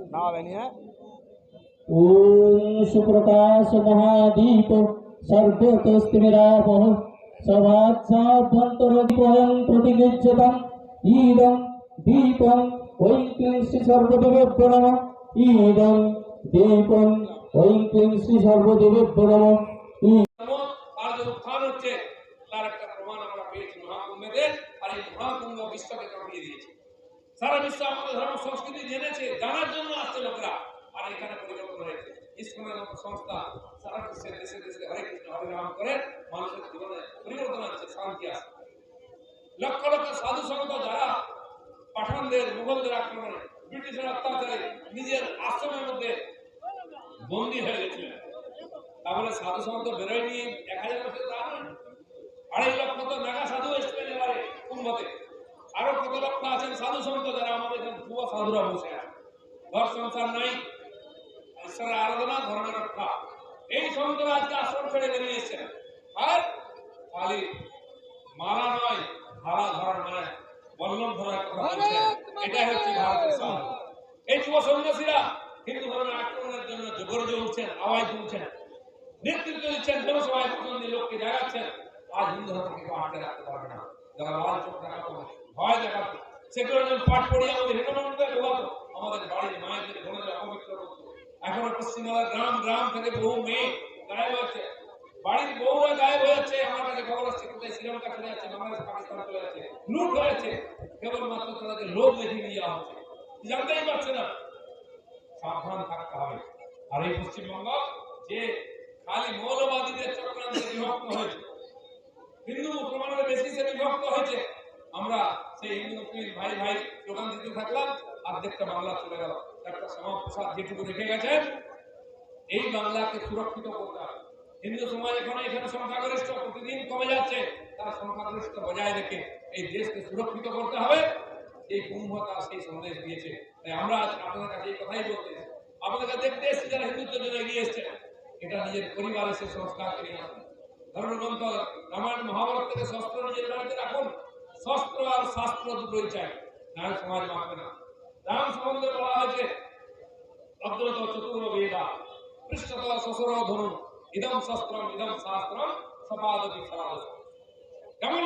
नाव है नहीं है ॐ सुप्रकाश महादीप सर्वतस्तिमिरापः सवात्साभ्यन्तरदीपयं प्रतिगच्छतम् इदं दीपं ঐं ক্লিং শ্রী সর্বদেবেভ্যো নমঃ ইদং দীপং ঐং ক্লিং শ্রী সর্বদেবেভ্যো নমঃ ই- ধর্ম আর যে উত্থান হচ্ছে তার একটা প্রমাণ আমরা পেয়েছি মহাকুম্ভেদের আর এই মহাকুম্ভ বিশ্বকে কাঁপিয়ে দিয়েছে সারা বিশ্ব আমাদের ধর্ম সংস্কৃতি জেনেছে, জানার জন্য আসছে লোকরা। আর এখানে পরিবর্তন হয়েছে। ইসলামের মতো সংস্থা সারা বিশ্বের দেশে দেশে হরে কৃষ্ণ, হরে রাম করে মানুষের জীবনে পরিবর্তন আসছে শান্তি আসছে। লক্ষ লক্ষ সাধু সন্ত যারা পাঠানদের, মুঘলদের আক্রমণে ব্রিটিশের অত্যাচারে নিজের আশ্রমের মধ্যে বন্দী হয়ে গেছিলেন। তাহলে সাধু সন্ত বেরোয়নি, এক হাজার বছর আড়াই লক্ষ তো মেগা সাধু এসছেন এবারে কুম্ভতে। আরও কত লক্ষ আছেন? সাধু সন্ত যারা আমাদের এখানে ভুয়া সাধুরা বসে আছে। ঘর সংসার নাই ঈশ্বরের আরাধনা ধর্মের রক্ষা। এই সন্তরা আজকে আশ্রম ছেড়ে বেরিয়ে এসছেন। আর খালি মারা নয় ধারা ধরা নয় বল্লম ধরার কথা এটাই হচ্ছে ভারতের সাধু। এই যুব সন্ন্যাসীরা হিন্দু ধর্মের আক্রমণের জন্য গর্জে উঠছেন আওয়াজ তুলছেন নেতৃত্ব দিচ্ছেন জনসভায় প্রতিনিধি লোককে জাগাচ্ছেন। আজ হিন্দু ধর্মকে কেউ আটকে রাখতে পারবে না। যারা লাল চোখ দেখাতো ভয় দেখাতো সেগুলো যখন পাঠ পড়িয়ে আমাদের ঢোকাতো আমাদের বাড়ির মায়েদের বোনেদের অপবিত্র করতো এখনও পশ্চিমবাংলার গ্রাম গ্রাম থেকে বহু মেয়ে গায়েব হচ্ছে। বাড়ির বউরা গায়েব হয়ে যাচ্ছে, আমার কাছে খবর আসছে, কোথায় শ্রীলঙ্কা চলে যাচ্ছে, বাংলাদেশ, পাকিস্তান চলে যাচ্ছে, লুট হয়েছে কেবলমাত্র তাদের লোভ দেখিয়ে নিয়ে যাওয়া হচ্ছে। জানতেই পারছে না। সাবধান থাকতে হবে আর এই পশ্চিমবঙ্গ, যে খালি মৌলবাদীদের চক্রান্তে বিভক্ত হয়েছে, হিন্দু মুসলমানদের বেশি সে বিভক্ত হয়েছে আমরা সেই হিন্দু মুসলিম ভাই ভাই স্লোগান দিতে থাকলাম, অর্ধেকটা বাংলা চলে গেল। একটা শ্যামাপ্রসাদ যেটুকু রেখে গেছেন এই বাংলাকে সুরক্ষিত করতে হিন্দু সমাজ এখানে এখানে সংখ্যাগরিষ্ঠ, প্রতিদিন কমে যাচ্ছে, তার সংখ্যাগরিষ্ঠ বজায় রেখে এই দেশকে সুরক্ষিত করতে হবে। এই কুম্ভ তার সেই সন্দেশ দিয়েছে। তাই আমরা আজ আপনাদের কাছে এই কথাই বলতে। আপনাদের কাছে দেখতে এসেছি যারা হিন্দুত্বের জন্য এগিয়ে এসছে। এটা নিজের পরিবারে সে সংস্কার করে আসুন। ধর্মগ্রন্থ রামায়ণ মহাভারত থেকে শস্ত্র নিজের বাড়িতে রাখুন। শস্ত্র আর শাস্ত্র দুটোই চাই। নাহলে সমাজ মানবে না। রাম সম্বন্ধে বলা হয়েছে, অগ্রত চতুর বেদা, পৃষ্ঠত শ্বশুর ধনু ইদম ইদম শাস্ত্রম কেমন